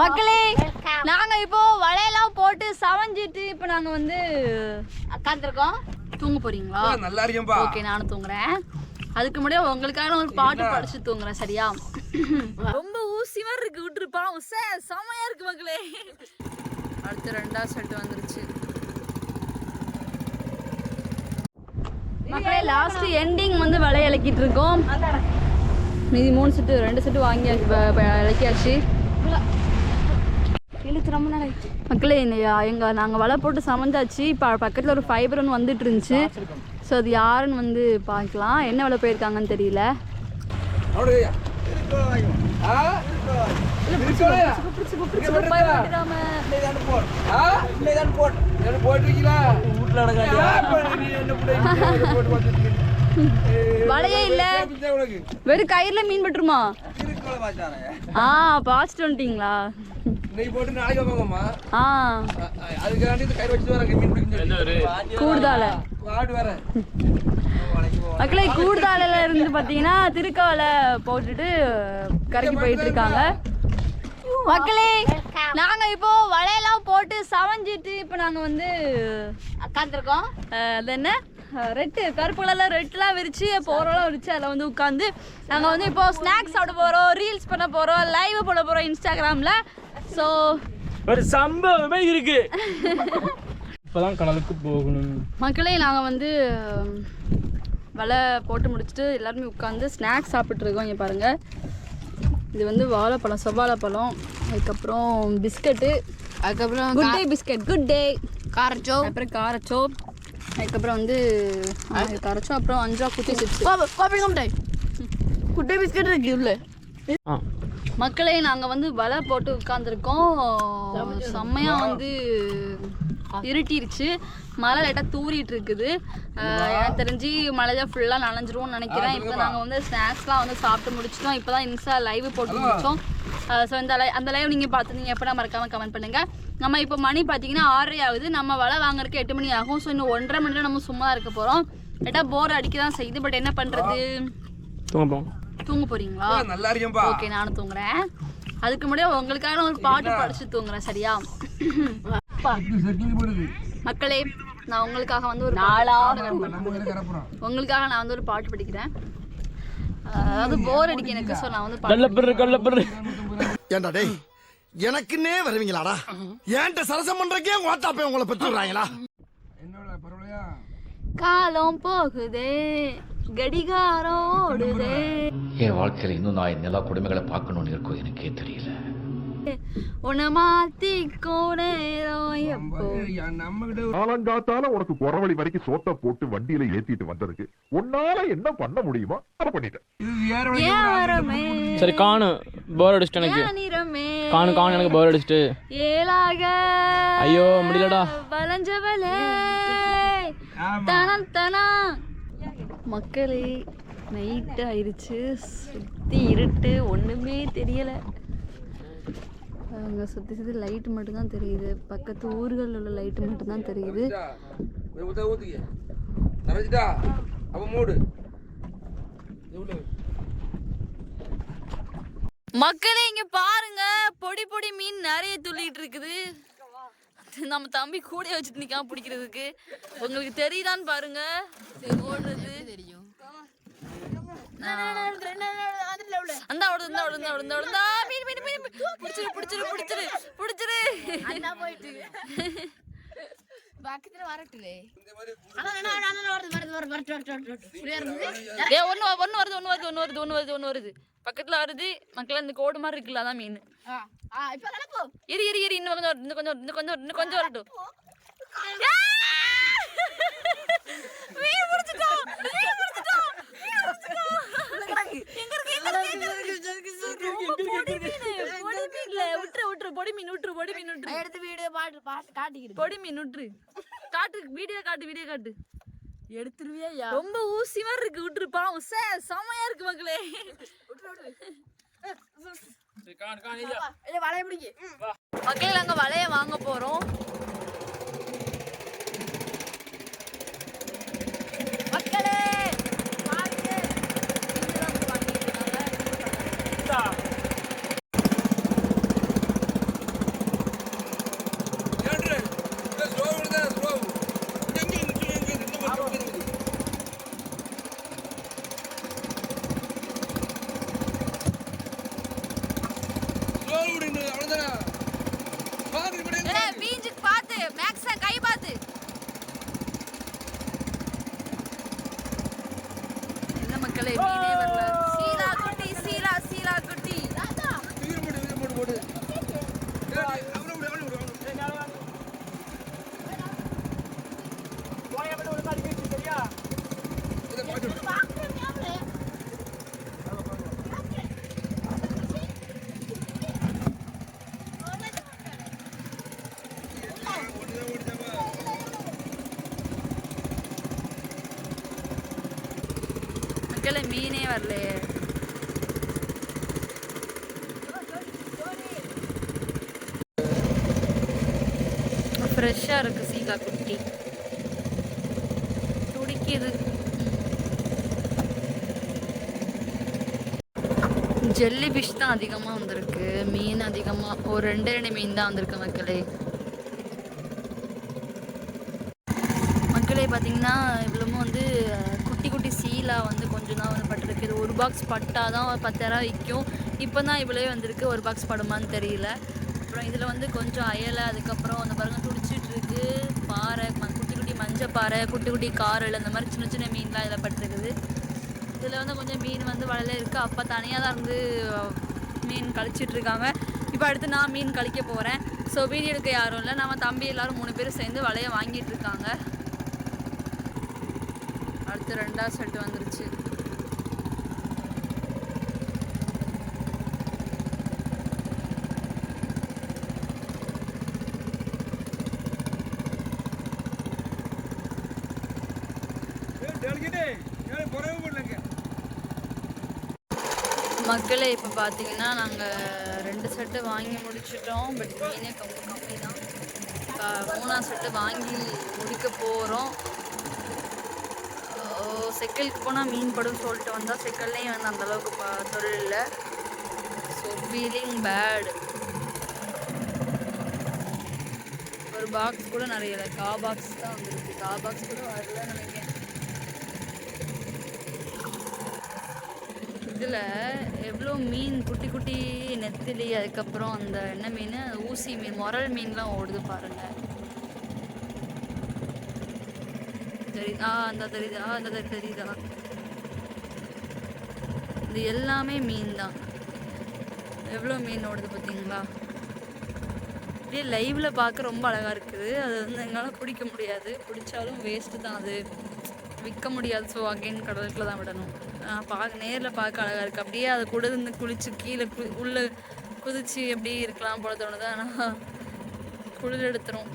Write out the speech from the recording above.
மக்களே நாங்க இப்போ வலையெல்லாம் போட்டு சவஞ்சிட்டு இப்போ நாங்க வந்து உட்காந்துருக்கோம் தூங்க போறீங்களா? நல்லா இருக்கேன்பா. ஓகே நானும் தூங்குறேன். அதுக்கு முன்னாடி உங்களுக்காக ஒரு பாட்டு படிச்சு தூங்குறேன் சரியா? ரொம்ப ஊசி மாதிரி இருக்கு விட்டுருப்பான் உசே செமையா இருக்கு மக்களே. அடுத்து ரெண்டாவது செட் வந்துருச்சு. மக்களே லாஸ்ட் எண்டிங் வந்து வலைய இலக்கிட்டு இருக்கோம். மீதி மூணு செட்டு ரெண்டு செட்டு வாங்கியாச்சு ப- ப- இலக்கியாச்சு மக்களே இந்த- எங்க நாங்கள் வலை போட்டு சமைஞ்சாச்சு இப்போ பக்கத்தில் ஒரு ஃபைபர் ஒன்று வந்துட்டு இருந்துச்சு ஸோ அது யாருன்னு வந்து பார்க்கலாம் என்ன வலை போயிருக்காங்கன்னு தெரியல வலையே இல்ல. வெறும் கயிறுல மீன் பட்டுருமா ஆ பாச்சிட்டு வந்துட்டீங்களா இன்னைக்கு போட்டு நாளைக்கு வாங்கம்மா ஆ. அதுக்காண்டி இந்த கயிறு வச்சுட்டு வரேன் மீன் பிடிக்கணும் கூடுதால? ஆடு வேற. மக்களே கூடுதாலையில இருந்து பார்த்தீங்கன்னா திருக்கவலை போட்டுட்டு கரைக்கு போயிட்டு இருக்காங்க. மக்களே நாங்க இப்போ வலையெல்லாம் போட்டு சவஞ்சிட்டு இப்போ நாங்க வந்து உட்காந்துருக்கோம் அது என்ன? ரெட்டு. கருப்பு கலர்ல ரெட்லாம் விரிச்சு போறோம்லாம் விரிச்சு அதில் வந்து உட்காந்து. நாங்கள் வந்து இப்போ ஸ்நாக்ஸ் சாப்பிட போகிறோம் ரீல்ஸ் பண்ண போகிறோம் லைவ் போட போகிறோம் இன்ஸ்டாகிராமில் ஸோ ஒரு சம்பவமே இருக்கு. இப்பதான் கடலுக்கு போகணும். மக்களே நாங்கள் வந்து வலை போட்டு முடிச்சுட்டு எல்லாருமே உட்காந்து ஸ்நாக்ஸ் சாப்பிட்டு இருக்கோம் இங்கே பாருங்கள் இது வந்து வாழைப்பழம் செவ்வாழைப்பழம் அதுக்கப்புறம் பிஸ்கட்டு அதுக்கப்புறம் good day biscuit good day காரச்சோ அப்புறம் காரச்சோ அதுக்கப்புறம் வந்து ஆ, இது காரச்சோ அப்புறம் அஞ்சு ரூபா குட்டி சிப்ஸ் காப்பி கம்டை குட்டை பிஸ்கட் இருக்கு உள்ள. மக்களே நாங்கள் வந்து வலை போட்டு உட்காந்துருக்கோம் செம்மையாக வந்து இருட்டிருச்சு. மழை லைட்டாக தூறிட்டு இருக்குது எனக்கு தெரிஞ்சு மழையாக ஃபுல்லாக நனைஞ்சிருவோம்னு நினைக்கிறேன். இப்போ நாங்கள் வந்து ஸ்நாக்ஸ்லாம் வந்து சாப்பிட்டு முடிச்சிட்டோம். இப்போ தான் இன்ஸ்டா லைவ் போட்டு முடிச்சோம். ஸோ இந்த லை அந்த லைவ் நீங்கள் பார்த்துருந்தீங்க. எப்போ மறக்காமல் கமெண்ட் பண்ணுங்கள் நம்ம இப்போ மணி பார்த்தீங்கன்னா ஆறரை ஆகுது. நம்ம வலை வாங்குறதுக்கு எட்டு மணி ஆகும். ஸோ இன்னும் ஒன்றரை மணி நேரம் நம்ம சும்மா இருக்க போகிறோம் லைட்டாக போர் அடிக்க தான் செய்யுது. பட் என்ன பண்ணுறது தூங்க போகிறீங்களா நல்லா இருக்கேன்பா ஓகே நானும் தூங்குறேன். அதுக்கு முன்னாடி உங்களுக்காக ஒரு பாட்டு படிச்சு தூங்குறேன் சரியா? மக்களே நான் உங்களுக்காக வந்து ஒரு கரப்புறோம் உங்களுக்காக நான் வந்து ஒரு பாட்டு படிக்கிறேன். அதாவது போர் அடிக்க எனக்கு ஸோ நான் வந்து பாட்டு எனக்குன்னே வருவீங்களாடா? ஏன்ட்ட சரசம் பண்றக்கே வாட்டாப்பே உங்களை பெற்று விடுறாங்களா? என்னோட பரவாயில்லையா? காலம் போகுதே கடிகாரம் ஓடுதே. என் வாழ்க்கையில் இன்னும் நான் நிலா கொடுமைகளை பார்க்கணும்னு இருக்கோ எனக்கே தெரியல. காலங்காத்தால உனக்கு குறவழி வரைக்கும் சோத்த போட்டு வண்டியில ஏத்திட்டு வந்ததுக்கு உன்னால என்ன பண்ண முடியுமோ அதை பண்ணிட்டேன். இது வேற வழி. ஏன் வரமே? சரி காணு. போர் அடிச்சிட்டு எனக்கு. காணு காணு எனக்கு போர் அடிச்சிட்டு. ஏலாக ஐயோ, முடியலடா. வளைஞ்சவளே. தனம் தனா மக்களே நைட் ஆயிருச்சு சுத்தி இருட்டு ஒண்ணுமே தெரியல. அங்க சுத்தி சுத்தி லைட் மட்டும் தான் தெரியுது. பக்கத்து ஊர்களில் உள்ள லைட் மட்டும் தான் தெரியுது மக்களே இங்க பாருங்க. பொடி பொடி மீன் நிறைய துள்ளிட்டு இருக்குது. நம்ம தம்பி கூட வச்சுட்டு நிக்காம பிடிக்கிறதுக்கு. உங்களுக்கு தெரியுதான்னு பாருங்க. ஓடுறது. தெரியும் அந்த ஓடுது இந்த ஓடுது இந்த இந்தா, மீன் மீன் பிடிச்சிரு பிடிச்சிரு பிடிச்சிரு பிடிச்சிரு. போயிட்டு. பக்கத்துல வரட்டுலே ஆனா ஆனா வருது வருது வருது வரட்டு வரட்டு வரட்டு ஃப்ரீயா இருந்தது ஏ ஒன்று ஒன்று வருது ஒன்று வருது ஒன்று வருது ஒன்று வருது ஒன்று வருது. பக்கத்துல வருது மக்கள் இந்த கோடு மாதிரி இருக்குல்ல அதான் மீன் இரு இரு இரு இன்னும் கொஞ்சம் இன்னும் கொஞ்சம் இன்னும் கொஞ்சம் இன்னும் கொஞ்சம் வரட்டும். எங்க இருக்கு எங்க இருக்கு மீன்ல விட்டுரு விட்டுரு பொடி மீன் விட்டுரு பொடி மீன் விட்டுரு எடுத்து வீடியோ பாட்டு பாட்டு காட்டிக்கிறேன் பொடி மீன் விட்டுரு காட்டு வீடியோ காட்டு வீடியோ காட்டு. எடுத்துருவியா? ரொம்ப ஊசி மாதிரி இருக்கு விட்டுருப்பான் உசே செமையா இருக்கு மக்களே. இல்ல வளைய பிடிக்க. மக்கள் நாங்க வலைய வாங்க போறோம். மக்களே பாருங்க. இதுதான் வந்து வாங்கிட்டு இருக்காங்க. ஏய் பீஞ்சுக்கு பார்த்து மேக்ஸா கை பார்த்து என்ன மக்களே மீனே வரல சீலா குட்டி சீலா சீலா குட்டி மக்களே மீனே வரலையே. ஃப்ரெஷ்ஷாக இருக்குது சீகா குட்டி. துடிக்குது. ஜெல்லி ஃபிஷ் தான் அதிகமாக வந்திருக்கு. மீன் அதிகமாக ஒரு ரெண்டு ரெண்டு மீன் தான் வந்திருக்கு மக்களே. மக்களே பார்த்தீங்கன்னா இவ்வளவும் வந்து குட்டி வந்து கொஞ்சம் தான் வந்து பட்டிருக்கு. இது ஒரு பாக்ஸ் பட்டா தான் பத்தாயிரம் விற்கும் இப்போ தான் இவ்வளோ வந்திருக்கு. ஒரு பாக்ஸ் படுமான்னு தெரியல. அப்புறம் இதில் வந்து கொஞ்சம் அயலை அதுக்கப்புறம் அந்த பாருங்க துடிச்சிட்ருக்கு. பாறை ம- குட்டி குட்டி மஞ்சள் பாறை குட்டி குட்டி காரல் அந்த மாதிரி சின்ன சின்ன மீன்லாம் இதில் பட்டிருக்குது. இதில் வந்து கொஞ்சம் மீன் வந்து வலையில இருக்குது அப்போ தனியாக தான் இருந்து மீன் கழிச்சிட்டு இருக்காங்க இப்போ அடுத்து நான் மீன் கழிக்க போகிறேன் ஸோ வீடியோ எடுக்க யாரும் இல்லை. நம்ம தம்பி எல்லாரும் மூணு பேரும் சேர்ந்து வலையை வாங்கிட்டு இருக்காங்க அடுத்து ரெண்டாவது செட்டு வந்துருச்சு. மக்களே இப்போ பார்த்தீங்கன்னா நாங்கள் ரெண்டு செட்டு வாங்கி முடிச்சிட்டோம் பட் மீனே கம்மி கம்மி தான் மூணாவது செட்டு வாங்கி முடிக்க போகிறோம் செக்கலுக்கு போனால் மீன் படும் சொல்லிட்டு வந்தால் செக்கல்லையும் வந்து அந்தளவுக்கு தொழில் இல்லை. ஸோ ஃபீலிங் பேடு ஒரு பாக்ஸ் கூட நிறைய இல்லை. கா பாக்ஸ் தான் வந்துருக்கு கா பாக்ஸ் கூட வரல நினைக்கிறேன். இதில் எவ்வளோ மீன் குட்டி குட்டி நெத்திலி அதுக்கப்புறம் அந்த என்ன மீன்? ஊசி மீன் முரல் மீன்லாம் ஓடுது பாருங்கள் தெரியுது. ஆ அந்த தெரியுது. ஆ அந்த தெரி- தெரியுதா? இது எல்லாமே மீன் தான். எவ்வளோ மீன் ஓடுது பார்த்தீங்களா? அப்படியே லைவில் பார்க்க ரொம்ப அழகாக இருக்குது. அது வந்து எங்களால் பிடிக்க முடியாது. பிடிச்சாலும் வேஸ்ட்டு தான் அது. விற்க முடியாது. ஸோ அகைன் கடலுக்குள்ள தான் விடணும். பார்க்க நேரில் பார்க்க அழகாக இருக்குது அப்படியே அதை கூட இருந்து குளிச்சு கீழே கு உள்ளே குதிச்சு அப்படியே இருக்கலாம் போல தோணுது. ஆனால் குளிர் எடுத்துரும்.